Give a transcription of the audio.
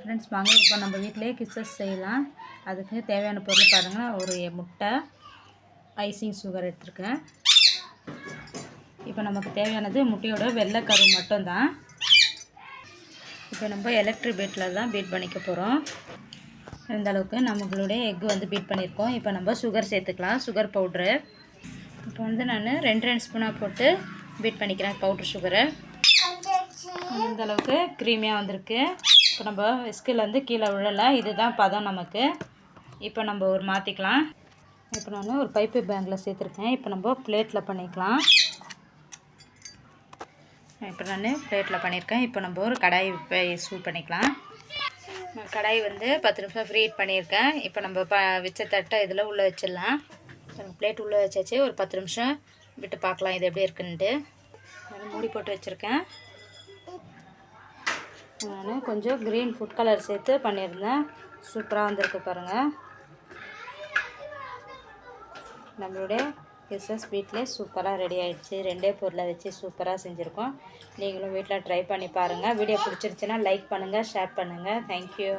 Friends வாங்க இப்போ நம்ம வீட்டிலே கிச்சஸ் செய்யலாம். அதுக்கு தேவையான பொருள் பாருங்கள் ஒரு முட்டை ஐசிங் சுகர் எடுத்துருக்கேன். இப்போ நமக்கு தேவையானது முட்டையோட வெள்ளை மட்டும்தான். இப்போ நம்ம எலக்ட்ரிக் பீட்டில் தான் பீட் பண்ணிக்க போகிறோம் இந்த அளவுக்கு நம்மளுடைய எக்கு வந்து பீட் பண்ணியிருக்கோம். இப்போ நம்ம சுகர் சேர்த்துக்கலாம் சுகர் பவுட்ரு இப்போ வந்து நான் ரெண்டு ரெண்டு ஸ்பூனாக போட்டு பீட் பண்ணிக்கிறேன் பவுட்ரு சுகரை இந்த அளவுக்கு க்ரீமியாக வந்திருக்கு. இப்போ நம்ம விஸ்கில் வந்து கீழே விழலை. இதுதான் பதம் நமக்கு. இப்போ நம்ம ஒரு மாற்றிக்கலாம் இப்போ நான் ஒரு பைப்பு பேங்கில் சேர்த்துருக்கேன். இப்போ நம்ம பிளேட்டில் பண்ணிக்கலாம். இப்போ நான் பிளேட்டில் பண்ணியிருக்கேன். இப்போ நம்ம ஒரு கடாய் இப்போ சூட் பண்ணிக்கலாம். கடாய் வந்து பத்து நிமிஷம் ஃப்ரீ ஹீட் பண்ணியிருக்கேன். இப்போ நம்ம ப வச்ச தட்டை இதில் உள்ளே வச்சிடலாம். பிளேட் உள்ளே வச்சாச்சு. ஒரு பத்து நிமிஷம் விட்டு பார்க்கலாம் இது எப்படி இருக்குன்ட்டு. மூடி போட்டு வச்சுருக்கேன். நான் கொஞ்சம் க்ரீன் ஃபுட் கலர் சேர்த்து பண்ணியிருந்தேன். சூப்பராக வந்திருக்கு பாருங்கள் நம்மளுடைய கிறிஸ்மஸ் வீட்டிலே சூப்பராக ரெடி ஆகிடுச்சு ரெண்டே பொருளை வச்சு சூப்பராக செஞ்சுருக்கோம். நீங்களும் வீட்டில் ட்ரை பண்ணி பாருங்கள் வீடியோ பிடிச்சிருச்சுன்னா லைக் பண்ணுங்கள் ஷேர் பண்ணுங்கள் தேங்க்யூ